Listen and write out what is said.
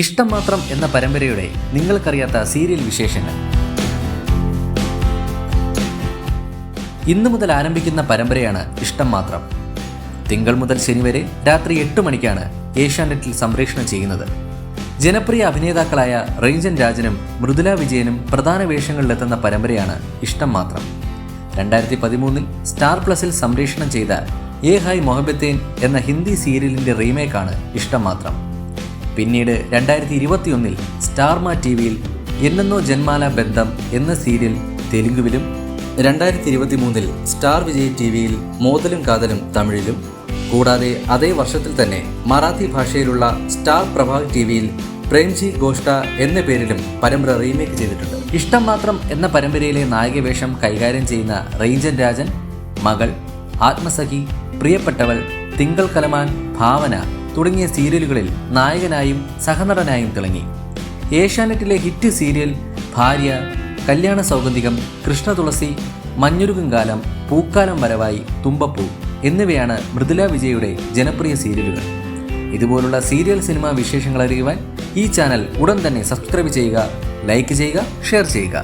ഇഷ്ടം മാത്രം എന്ന പരമ്പരയുടെ നിങ്ങൾക്കറിയാത്ത സീരിയൽ വിശേഷങ്ങൾ. ഇന്നു മുതൽ ആരംഭിക്കുന്ന പരമ്പരയാണ് ഇഷ്ടം മാത്രം. തിങ്കൾ മുതൽ ശനി വരെ രാത്രി എട്ട് മണിക്കാണ് ഏഷ്യാനെറ്റിൽ സംപ്രേഷണം ചെയ്യുന്നത്. ജനപ്രിയ അഭിനേതാക്കളായ റേഞ്ചൻ രാജനും മൃദുല വിജയനും പ്രധാന വേഷങ്ങളിലെത്തുന്ന പരമ്പരയാണ് ഇഷ്ടം മാത്രം. രണ്ടായിരത്തി പതിമൂന്നിൽ സ്റ്റാർ പ്ലസിൽ സംപ്രേഷണം ചെയ്ത ഏ ഹായ് മൊഹബത്തേൻ എന്ന ഹിന്ദി സീരിയലിന്റെ റീമേക്കാണ് ഇഷ്ടം മാത്രം. പിന്നീട് രണ്ടായിരത്തി ഇരുപത്തിയൊന്നിൽ സ്റ്റാർമ ടി വിയിൽ എന്നെന്നോ ജന്മാല ബന്ധം എന്ന സീരിയൽ തെലുങ്കുവിലും രണ്ടായിരത്തി ഇരുപത്തി മൂന്നിൽ സ്റ്റാർ വിജയ് ടി വിയിൽ മോതലും കാതലും തമിഴിലും. കൂടാതെ അതേ വർഷത്തിൽ തന്നെ മറാത്തി ഭാഷയിലുള്ള സ്റ്റാർ പ്രഭാഗ് ടി വിയിൽ പ്രേംജി ഗോഷ്ട എന്ന പേരിലും പരമ്പര റീമേക്ക് ചെയ്തിട്ടുണ്ട്. ഇഷ്ടം മാത്രം എന്ന പരമ്പരയിലെ നായകവേഷം കൈകാര്യം ചെയ്യുന്ന റേഞ്ചൻ രാജൻ മകൾ ആത്മസഖി പ്രിയപ്പെട്ടവൾ തിങ്കൾ കലമാൻ ഭാവന തുടങ്ങിയ സീരിയലുകളിൽ നായകനായും സഹനടനായും തിളങ്ങി. ഏഷ്യാനെറ്റിലെ ഹിറ്റ് സീരിയൽ ഭാര്യ കല്യാണ സൗഗന്ധികം കൃഷ്ണതുളസി മഞ്ഞുരുകും കാലം പൂക്കാലം വരവായി തുമ്പപ്പൂ എന്നിവയാണ് മൃദുല വിജയുടെ ജനപ്രിയ സീരിയലുകൾ. ഇതുപോലുള്ള സീരിയൽ സിനിമ വിശേഷങ്ങൾ അറിയുവാൻ ഈ ചാനൽ ഉടൻ തന്നെ സബ്സ്ക്രൈബ് ചെയ്യുക ലൈക്ക് ചെയ്യുക ഷെയർ ചെയ്യുക.